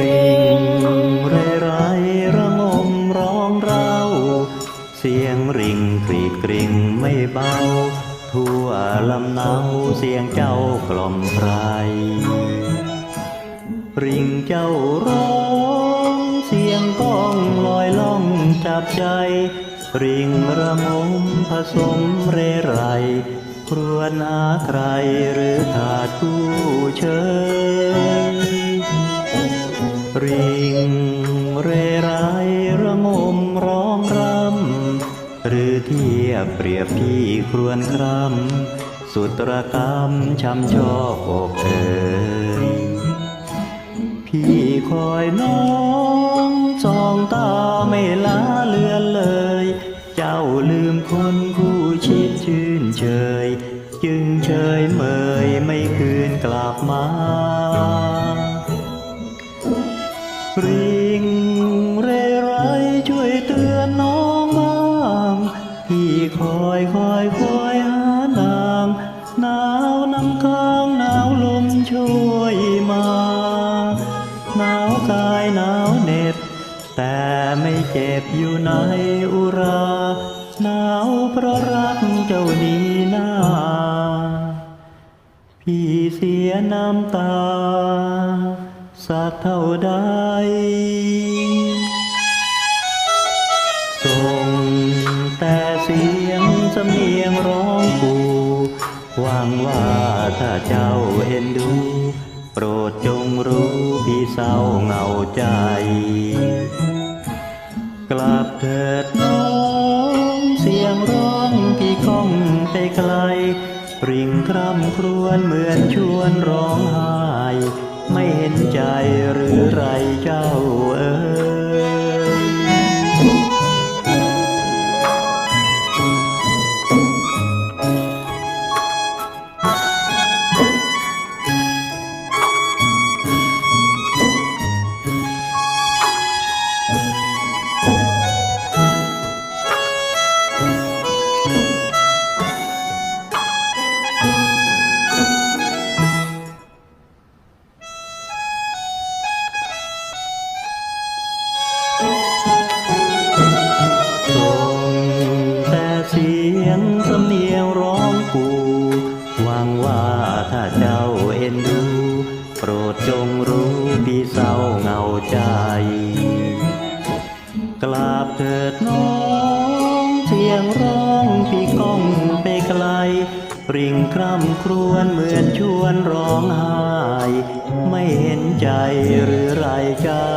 ริงเรไรระงมร้องเราเสียงริงกรีดกริ่งไม่เบา ทั่วลำเนาเสียงเจ้ากล่อมใครริงเจ้าร้องเสียงก้องลอยล่องจับใจ ริงระงมผสมเรไรครวญหาใครหรือขาดผู้เชย ริงเรไรระงมร้องรำหรือเทียบเปรียบพี่ครวญครำสุตรกรรมช้ำชอบอกเอ่ยพี่คอยน้องจองตาไม่ละเลือนเลย เจ้าลืมคนคู่ชิดชื่นเชย จึงเชยเมยไม่คืนกลับมา พี่คอยคอยคอยหานางหนาวน้ำค้างหนาวลมช่วยมาหนาวกายหนาวเหน็บ แต่ไม่เจ็บอยู่ในอุราหนาวเพราะรักเจ้านี้นาพี่เสียน้ำตา สักเท่าใดส่ง แต่เสียงสำเนียงร้องกูหวังว่าถ้าเจ้าเอ็นดู โปรดจงรู้พี่เศร้าเหงาใจ กลับเถิดน้องเสียงร้องพี่ก้องไปไกลปริ่งคร่ำครวญเหมือนชวนร้องไห้ ไม่เห็นใจหรือไรเจ้า เถิดน้องเสียงร้อง ริ่งคร่ำครวญเหมือนชวนร้องไห้ ไม่เห็นใจหรือไรเจ้า